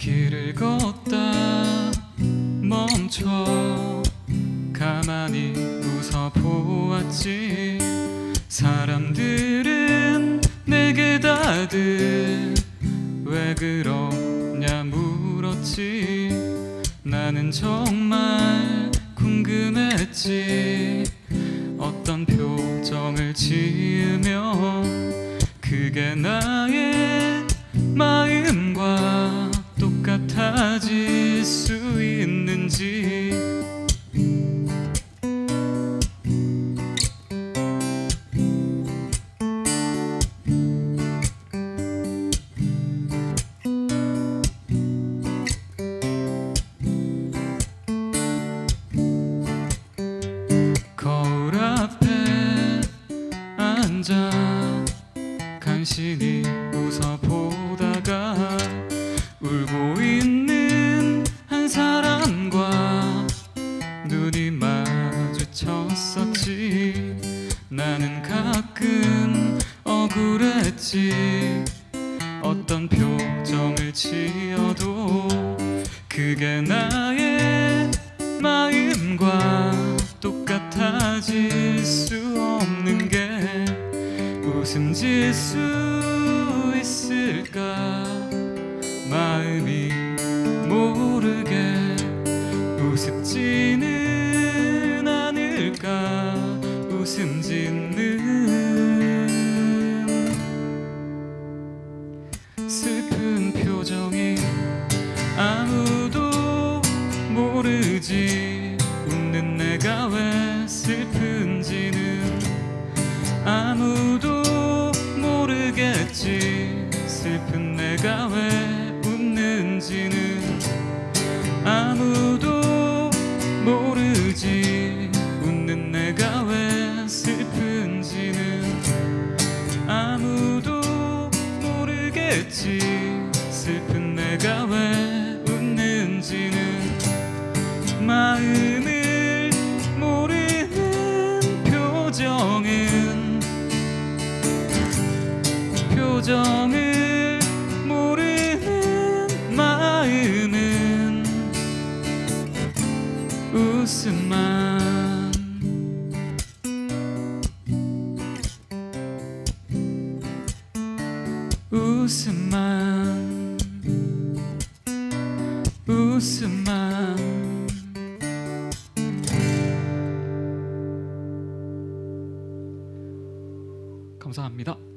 길을 걷다 멈춰 가만히 웃어보았지. 사람들은 내게 다들 왜 그러냐 물었지. 나는 정말 궁금했지. 어떤 표정을 지으며 그게 나의 마음 앉아 간신히 웃어 보다가 울고 있는 한 사람과 눈이 마주쳤었지. 나는 가끔 억울했지. 어떤 표정을 지어도 그게 나의 마음과 똑같아질 수게 웃음 질 수 있을까? 마음이 모르게 우습지는 않을까? 웃음 짓는 슬픈 표정이 아무도 모르지. 웃는 내가 왜 슬픈지는 아무도 아무도 모르지. 웃는 내가 왜 슬픈지는 아무도 모르겠지. 슬픈 내가 왜 웃는지는 마음을 모르는 표정은 표정을 웃음만. 웃음만. 웃음만. 감사합니다.